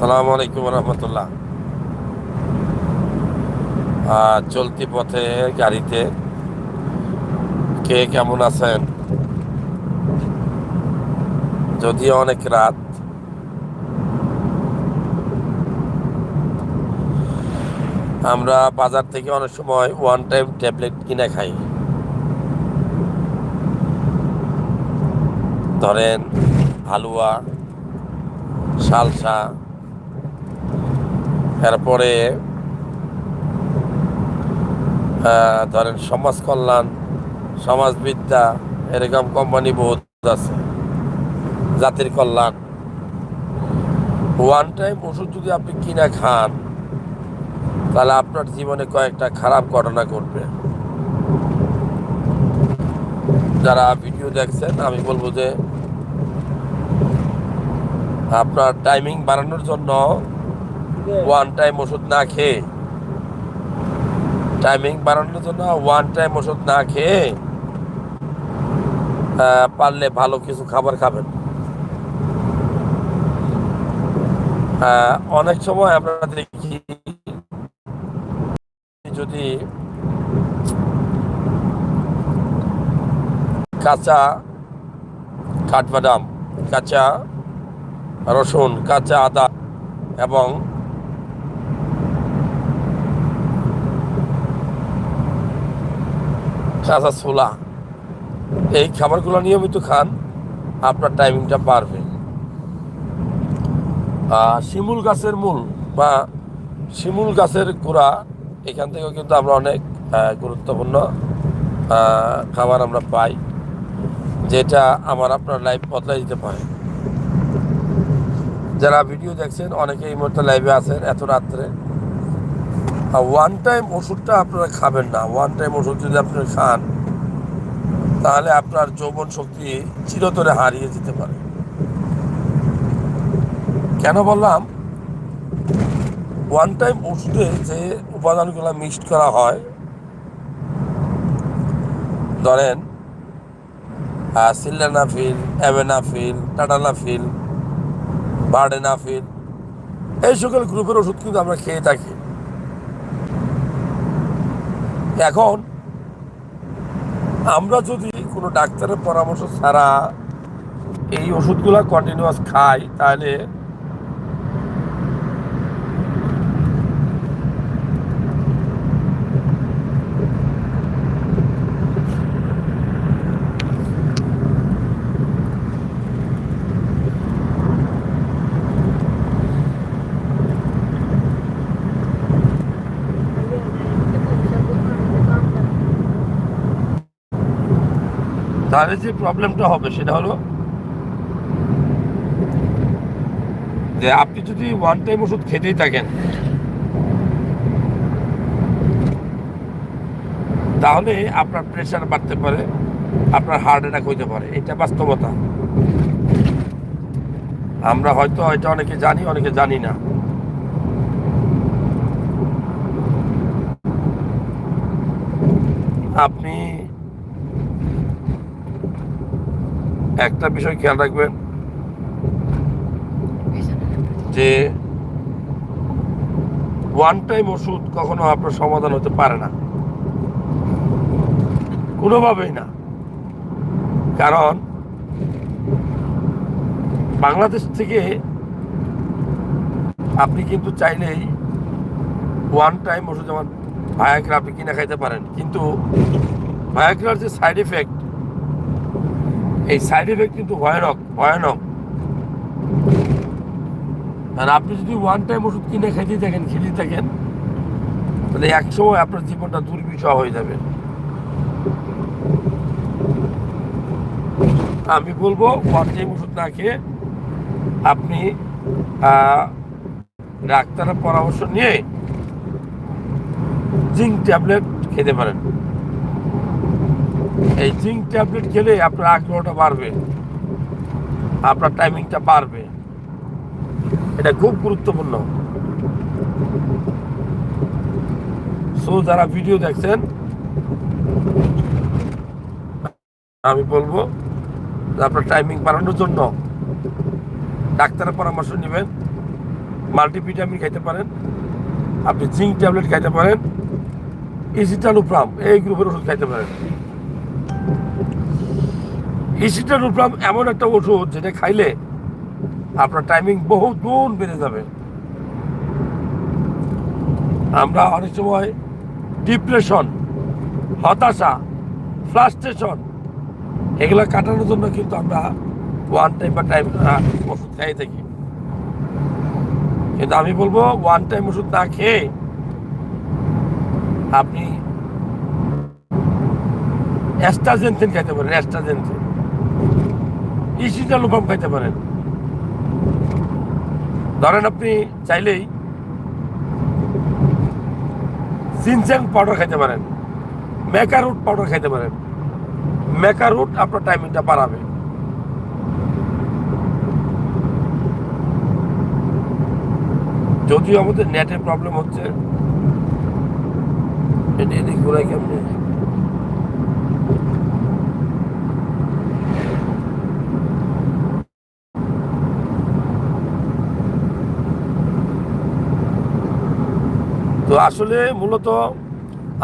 আসসালামু আলাইকুম রহমতুল্লাহ। চলতি পথে গাড়িতে কে কেমন আছেন? যদিও অনেক রাত। আমরা বাজার থেকে অনেক সময় ওয়ান টাইম ট্যাবলেট কিনে খাই। ধরেন হালুয়া, সালসা এরপরে ধরেন সমাজ কল্যাণ, সমাজবিদ্যা, এরকম কোম্পানি বহুত আছে। জাতির কল্যাণ। ওয়ান টাইম ওষুধ যদি আপনি কিনে খান, তাহলে আপনার জীবনে কয়েকটা খারাপ ঘটনা ঘটবে। যারা ভিডিও দেখছেন, আমি বলব যে, আপনার টাইমিং বাড়ানোর জন্য ওয়ান টাইম ওষুধ না খেয়ে। টাইমিং বাড়ানোর জন্য ওয়ান টাইম ওষুধ না খেয়ে পারলে ভালো কিছু খাবার খাবেন। অনেক সময় আমরা দেখি, যদি কাঁচা কাঠবাদাম, কাঁচা রসুন, কাঁচা আদা এবং কাঁচা ছোলা এই খাবারগুলো নিয়মিত খান, আপনার টাইমিংটা বাড়বে। শিমুল গাছের মূল বা শিমুল গাছের গোড়া, এখান থেকেও কিন্তু আমরা অনেক গুরুত্বপূর্ণ খাবার আমরা পাই, যেটা আমার আপনার লাইফ বদলাই দিতে পারে। যারা ভিডিও দেখছেন অনেকে এই মুহূর্তে লাইভে আছেন, এত রাত্রে। ওয়ান টাইম ওষুধটা আপনারা খাবেন না। ওয়ান টাইম ওষুধ যদি আপনি খান, তাহলে আপনার যৌবন শক্তি চিরতরে হারিয়ে যেতে পারে। কেন বললাম? ওয়ান টাইম ওষুধে যে উপাদানগুলো মিক্সড করা হয়, ধরেন সিল্লানাফিল অ্যাভেনাফিল টাটানাফিল বার্ডেনাফিল এই সকল গ্রুপের ওষুধ কিন্তু আমরা খেয়ে থাকি। এখন আমরা যদি কোনো ডাক্তারের পরামর্শ ছাড়া এই ওষুধগুলো কন্টিনিউয়াস খাই তাহলে তাহলে যে প্রবলেমটা হবে সেটা হলো যে আপনি যদি ওয়ান টাইম ওষুধ খেতেই থাকেন, তাহলে আপনার প্রেশার বাড়তে পারে, আপনার হার্ট অ্যাটাক হইতে পারে। এটা বাস্তবতা। আমরা হয়তো এটা অনেকে জানি অনেকে জানি না। আপনি একটা বিষয় খেয়াল রাখবেন, যে ওয়ান টাইম ওষুধ কখনো আপনার সমাধান হতে পারে না। কোনোভাবেই না। কারণ বাংলাদেশ থেকে আপনি কিন্তু চাইলেই ওয়ান টাইম ওষুধ যেমন ভায়াগ্রা আপনি কিনে খাইতে পারেন। কিন্তু ভায়াগ্রার যে সাইড এফেক্ট এই সাইড এফেক্ট কিন্তু ভয়ানক ভয়ানক। মানে আপনি যদি ওয়ান টাইম ওষুধ কিনে খেতে থাকেন খেতে থাকেন, তাহলে এক সময় আপনার জীবনটা দুর্বিষহ হয়ে যাবে। আমি বলব ওয়ান টাইম ওষুধ না খেয়ে আপনি ডাক্তারের পরামর্শ নিয়ে জিঙ্ক ট্যাবলেট খেতে পারেন। এই জিঙ্ক ট্যাবলেট খেলে আপনার আগ্রহটা বাড়বে। আপনার টাইমিংটা বাড়বে। এটা খুব গুরুত্বপূর্ণ। সো যারা ভিডিও দেখছেন, আমি বলব আপনার টাইমিং বাড়ানোর জন্য ডাক্তারের পরামর্শ নেবেন মাল্টিভিটামিন খাইতে পারেন, আপনি জিঙ্ক ট্যাবলেট খাইতে পারেন ইসিটালুপ্রাম এই গ্রুপের ওষুধ খাইতে পারেন। ইসিটালুপ্রাম এমন একটা ওষুধ যেটা খাইলে আপনার টাইমিং বহু গুণ বেড়ে যাবে। আমরা অনেক সময় ডিপ্রেশন হতাশা ফ্রাস্ট্রেশন এগুলো কাটানোর জন্য কিন্তু আমরা ওয়ান টাইম বা টাইম ওষুধ খাই থাকি। কিন্তু আমি বলব ওয়ান টাইম ওষুধ না খেয়ে আপনি অ্যাস্টাজেন্থিন খাইতে পারেন অ্যাস্টাজেন্থিন ইসিটালুপাম খাইতে পারেন। ধরেন আপনি চাইলেই সিনচ্যাং পাউডার খাইতে পারেন মেকারুট পাউডার খাইতে পারেন। মেকারুট আপনার টাইমিংটা বাড়াবে। যদিও আমাদের নেটের প্রবলেম হচ্ছে এটা এদিক তো আসলে মূলত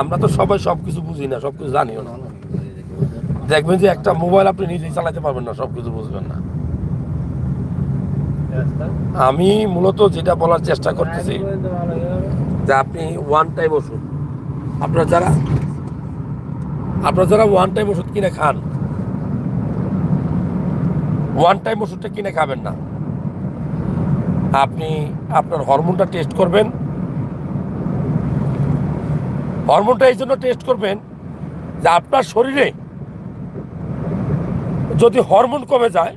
আমরা তো সবাই সব কিছু বুঝি না সব কিছু জানিও না। দেখবেন যে একটা মোবাইল আপনি নিজেই চালাতে পারবেন না সব কিছু বুঝবেন না। আমি মূলত যেটা বলার চেষ্টা করতেছি, যে আপনি ওয়ান টাইম ওষুধ, আপনার যারা আপনার যারা ওয়ান টাইম ওষুধ কিনে খান ওয়ান টাইম ওষুধটা কিনে খাবেন না। আপনি আপনার হরমোনটা টেস্ট করবেন হরমোনটা এই জন্য টেস্ট করবেন যে আপনার শরীরে যদি হরমোন কমে যায়,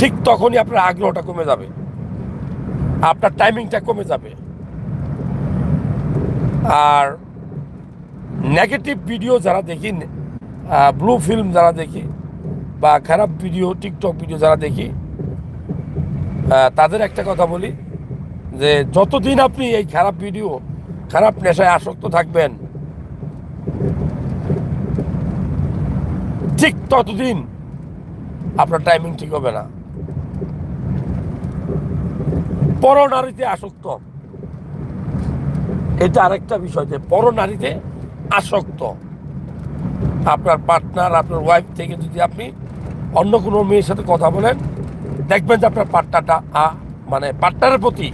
ঠিক তখনই আপনার আগ্রহটা কমে যাবে। আপনার টাইমিংটা কমে যাবে। আর নেগেটিভ ভিডিও যারা দেখি ব্লু ফিল্ম যারা দেখি বা খারাপ ভিডিও টিকটক ভিডিও যারা দেখি তাদের একটা কথা বলি যে যতদিন আপনি এই খারাপ ভিডিও খারাপ নেশায় আসক্ত থাকবেন। ঠিক ততদিন আপনার টাইমিং ঠিক হবে না। পরনারীতে আসক্ত। এটা আরেকটা বিষয় যে পরনারীতে আসক্ত। আপনার পার্টনার আপনার ওয়াইফ থেকে যদি আপনি অন্য কোনো মেয়ের সাথে কথা বলেন, দেখবেন যে আপনার পার্টনারটা মানে পার্টনারের প্রতি,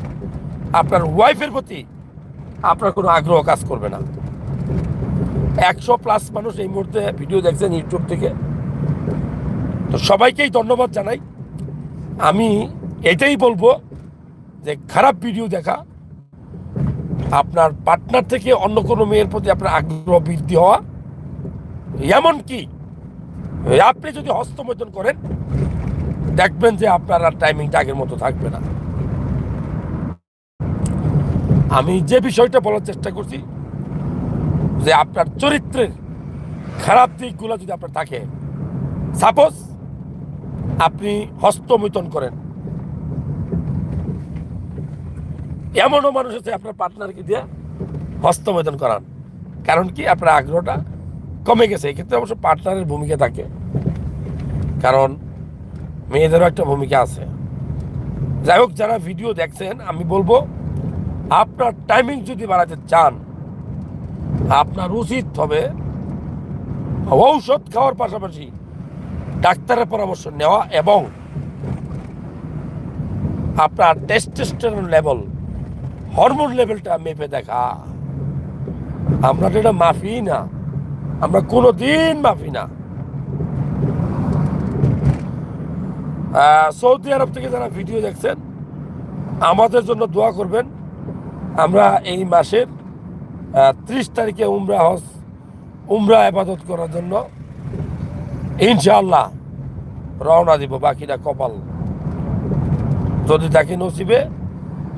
আপনার ওয়াইফের প্রতি আপনার কোনো আগ্রহ কাজ করবে না। একশো প্লাস মানুষ এই মুহূর্তে ভিডিও দেখছেন ইউটিউব থেকে। তো সবাইকেই ধন্যবাদ জানাই। আমি এটাই বলব যে খারাপ ভিডিও দেখা, আপনার পার্টনার থেকে অন্য কোনো মেয়ের প্রতি আপনার আগ্রহ বৃদ্ধি হওয়া, এমনকি আপনি যদি হস্তমৈথন করেন, দেখবেন যে আপনার আর টাইমিংটা আগের মতো থাকবে না। আমি যে বিষয়টা বলার চেষ্টা করছি, যে আপনার চরিত্রের খারাপ দিকগুলো যদি আপনার থাকে সাপোজ আপনি হস্তমৈথন করেন। এমনও মানুষ আছে আপনার পার্টনারকে দিয়ে হস্তমৈথন করান। কারণ কি? আপনার আগ্রহটা কমে গেছে। এক্ষেত্রে অবশ্য পার্টনারের ভূমিকা থাকে। কারণ মেয়েদেরও একটা ভূমিকা আছে। যাই হোক, যারা ভিডিও দেখছেন, আমি বলব আপনার টাইমিং যদি বাড়াতে চান, আপনার উচিত হবে ঔষধ খাওয়ার পাশাপাশি ডাক্তারের পরামর্শ নেওয়া এবং আপনার টেস্টেস্টেরন লেভেল হরমোন লেভেলটা মেপে দেখা। আমরা তো এটা মাফি না, আমরা কোনো দিন মাফি না সৌদি আরব থেকে যারা ভিডিও দেখছেন, আমাদের জন্য দোয়া করবেন। আমরা এই মাসের ত্রিশ তারিখে উমরা হজ, উমরা আবাদত করার জন্য ইনশাআল্লাহ রওনা দিব বাকিটা কপাল। যদি তাকে নসিবে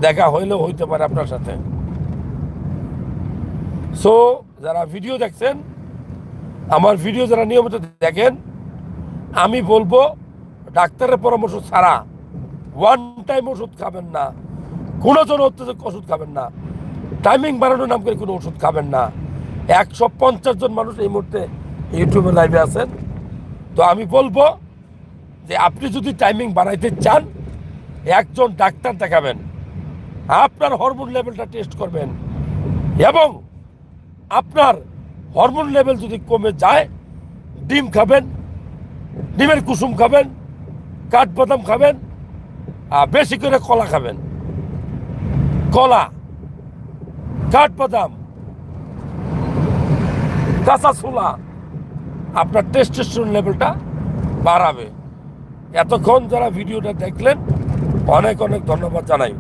দেখা হইলেও হইতে পারে আপনার সাথে। সো যারা ভিডিও দেখছেন, আমার ভিডিও যারা নিয়মিত দেখেন, আমি বলব, ডাক্তারের পরামর্শ ছাড়া ওয়ান টাইম ওষুধ খাবেন না। কোনো জন অত্যাধিক ওষুধ খাবেন না। টাইমিং বাড়ানোর নাম করে কোনো ওষুধ খাবেন না। একশো পঞ্চাশ জন মানুষ এই মুহূর্তে ইউটিউবে লাইভে আছেন। তো আমি বলব যে আপনি যদি টাইমিং বাড়াইতে চান, একজন ডাক্তার দেখাবেন। আপনার হরমোন লেভেলটা টেস্ট করবেন। এবং আপনার হরমোন লেভেল যদি কমে যায়, ডিম খাবেন, ডিমের কুসুম খাবেন, কাঠবাদাম খাবেন, আর বেশি করে কলা খাবেন। কলা কাঠবাদাম কাঁচা ছোলা, আপনার টেস্টেস্টোন লেভেলটা বাড়াবে। এতক্ষণ যারা ভিডিওটা দেখলেন, অনেক অনেক ধন্যবাদ জানাই।